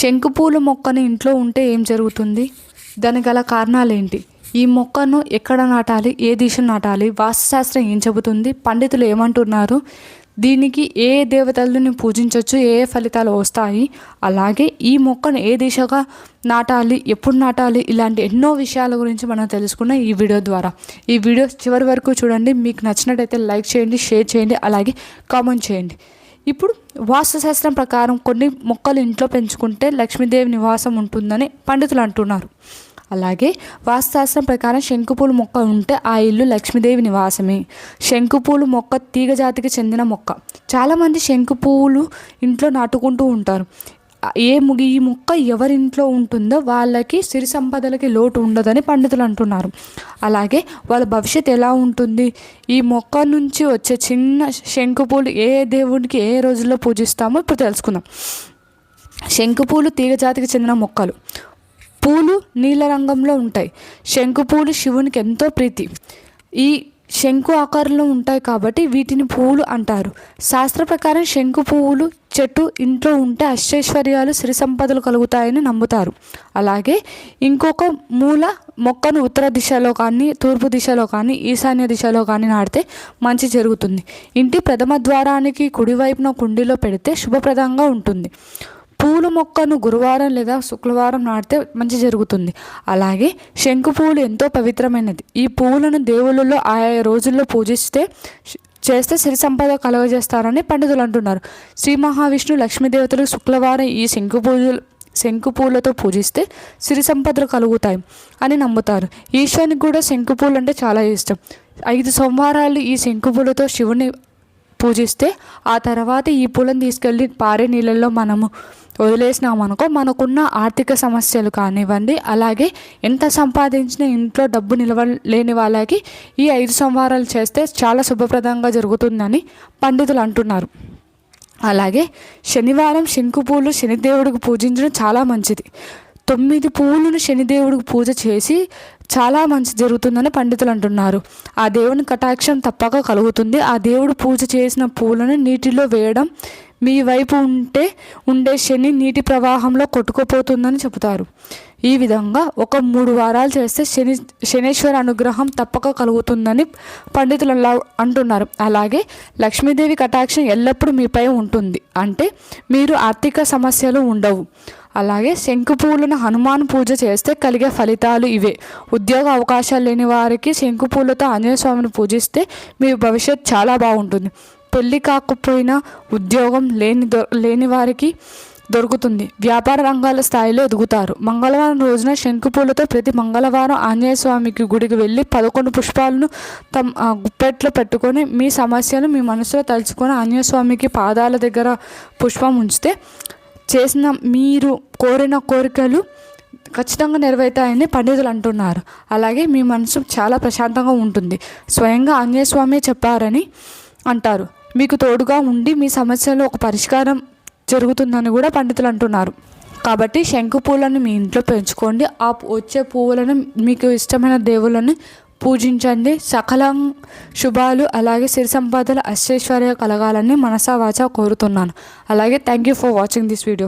శంకుపూల మొక్కను ఇంట్లో ఉంటే ఏం జరుగుతుంది? దానికి గల కారణాలు ఏంటి ఈ మొక్కను ఎక్కడ నాటాలి? ఏ దిశ నాటాలి? వాస్తుశాస్త్రం ఏం చెబుతుంది? పండితులు ఏమంటున్నారు? దీనికి ఏ దేవతలను పూజించవచ్చు ఏ ఏ ఫలితాలు వస్తాయి? అలాగే ఈ మొక్కను ఏ దిశగా నాటాలి? ఎప్పుడు నాటాలి? ఇలాంటి ఎన్నో విషయాల గురించి మనం తెలుసుకున్న ఈ వీడియో ద్వారా. ఈ వీడియో చివరి వరకు చూడండి. మీకు నచ్చినట్టయితే లైక్ చేయండి షేర్ చేయండి అలాగే కామెంట్ చేయండి. ఇప్పుడు వాస్తుశాస్త్రం ప్రకారం కొన్ని మొక్కలు ఇంట్లో పెంచుకుంటే లక్ష్మీదేవి నివాసం ఉంటుందని పండితులు అంటున్నారు. అలాగే వాస్తుశాస్త్రం ప్రకారం శంకుపూలు మొక్క ఉంటే ఆ ఇల్లు లక్ష్మీదేవి నివాసమే. శంకుపూలు మొక్క తీగ జాతికి చెందిన మొక్క. చాలామంది శంకుపూలు ఇంట్లో నాటుకుంటూ ఉంటారు. ఏ ముగి ఈ మొక్క ఎవరింట్లో ఉంటుందో వాళ్ళకి సిరి సంపదలకి లోటు ఉండదని పండితులు అంటున్నారు. అలాగే వాళ్ళ భవిష్యత్ ఎలా ఉంటుంది? ఈ మొక్క నుంచి వచ్చే చిన్న శంకుపూలు ఏ దేవుడికి ఏ రోజుల్లో పూజిస్తామో ఇప్పుడు తెలుసుకుందాం. శంకుపూలు తీగ జాతికి చెందిన మొక్కలు. పూలు నీల రంగంలో ఉంటాయి. శంకుపూలు శివునికి ఎంతో ప్రీతి. ఈ శంకు ఆకారంలో ఉంటాయి కాబట్టి వీటిని పువ్వులు అంటారు. శాస్త్ర ప్రకారం శంకు పువ్వులు చెట్టు ఇంట్లో ఉంటే అష్టైశ్వర్యాలు సిరి సంపదలు కలుగుతాయని నమ్ముతారు. అలాగే ఇంకొక మూల మొక్కను ఉత్తర దిశలో కానీ తూర్పు దిశలో కానీ ఈశాన్య దిశలో కానీ నాటితే మంచి జరుగుతుంది. ఇంటి ప్రథమ ద్వారానికి కుడివైపున కుండీలో పెడితే శుభప్రదంగా ఉంటుంది. పూల మొక్కను గురువారం లేదా శుక్రవారం నాటితే మంచి జరుగుతుంది. అలాగే శంకు పువ్వులు ఎంతో పవిత్రమైనది. ఈ పువ్వులను దేవుళ్ళలో ఆయా రోజుల్లో పూజిస్తే చేస్తే సిరి సంపద కలగజేస్తారని పండితులు అంటున్నారు. శ్రీ మహావిష్ణు లక్ష్మీదేవతలు శుక్రవారం ఈ శంకు పూజలు శంకు పూలతో పూజిస్తే సిరి సంపదలు కలుగుతాయి అని నమ్ముతారు. ఈశ్వరునికి కూడా శంకు పూలు అంటే చాలా ఇష్టం. ఐదు సోమవారాలు ఈ శంకు పూలతో శివుని పూజిస్తే ఆ తర్వాత ఈ పూలను తీసుకెళ్ళి పారే నీళ్ళల్లో మనము వదిలేసినామనుకో మనకున్న ఆర్థిక సమస్యలు కానివ్వండి అలాగే ఎంత సంపాదించిన ఇంట్లో డబ్బు నిలవ లేని వాళ్ళకి ఈ ఐదు సంవారాలు చేస్తే చాలా శుభప్రదంగా జరుగుతుందని పండితులు అంటున్నారు. అలాగే శనివారం శంకు పూలు శనిదేవుడికి పూజించడం చాలా మంచిది. తొమ్మిది పువ్వులను శనిదేవుడికి పూజ చేసి చాలా మంచి జరుగుతుందని పండితులు అంటున్నారు. ఆ దేవుని కటాక్షం తప్పక కలుగుతుంది. ఆ దేవుడు పూజ చేసిన పూలను నీటిలో వేయడం మీ వైపు ఉంటే ఉండే శని నీటి ప్రవాహంలో కొట్టుకుపోతుందని చెబుతారు. ఈ విధంగా ఒక మూడు వారాలు చేస్తే శని శనేశ్వర అనుగ్రహం తప్పక కలుగుతుందని పండితులు అంటున్నారు. అలాగే లక్ష్మీదేవి కటాక్షం ఎల్లప్పుడూ మీపై ఉంటుంది. అంటే మీరు ఆర్థిక సమస్యలు ఉండవు. అలాగే శంకు పూలను హనుమాన్ పూజ చేస్తే కలిగే ఫలితాలు ఇవే. ఉద్యోగ అవకాశాలు లేని వారికి శంకు పూలతో ఆంజనేయ స్వామిని పూజిస్తే మీ భవిష్యత్ చాలా బాగుంటుంది. పెళ్ళి కాకపోయినా ఉద్యోగం లేని లేని వారికి దొరుకుతుంది. వ్యాపార రంగాల స్థాయిలో ఎదుగుతారు. మంగళవారం రోజున శంకుపూలతో ప్రతి మంగళవారం ఆంజనేయ స్వామికి గుడికి వెళ్ళి పదకొండు పుష్పాలను తమ గుప్పెట్లో పెట్టుకొని మీ సమస్యను మీ మనసులో తలుచుకొని ఆంజనేయ స్వామికి పాదాల దగ్గర పుష్పం ఉంచితే చేసిన మీరు కోరిన కోరికలు ఖచ్చితంగా నెరవేరుతాయని పండితులు అంటున్నారు. అలాగే మీ మనసు చాలా ప్రశాంతంగా ఉంటుంది. స్వయంగా ఆంజనేయ స్వామి చెప్పారని అంటారు. మీకు తోడుగా ఉండి మీ సమస్యలో ఒక పరిష్కారం జరుగుతుందని కూడా పండితులు అంటున్నారు. కాబట్టి శంకు పూలను మీ ఇంట్లో పెంచుకోండి. ఆ వచ్చే పువ్వులను మీకు ఇష్టమైన దేవుళ్ళని పూజించండి. సకలం శుభాలు అలాగే సిరి సంపదలు ఐశ్వర్య కలగాలని మనసా వాచ కోరుతున్నాను. అలాగే thank you for watching this video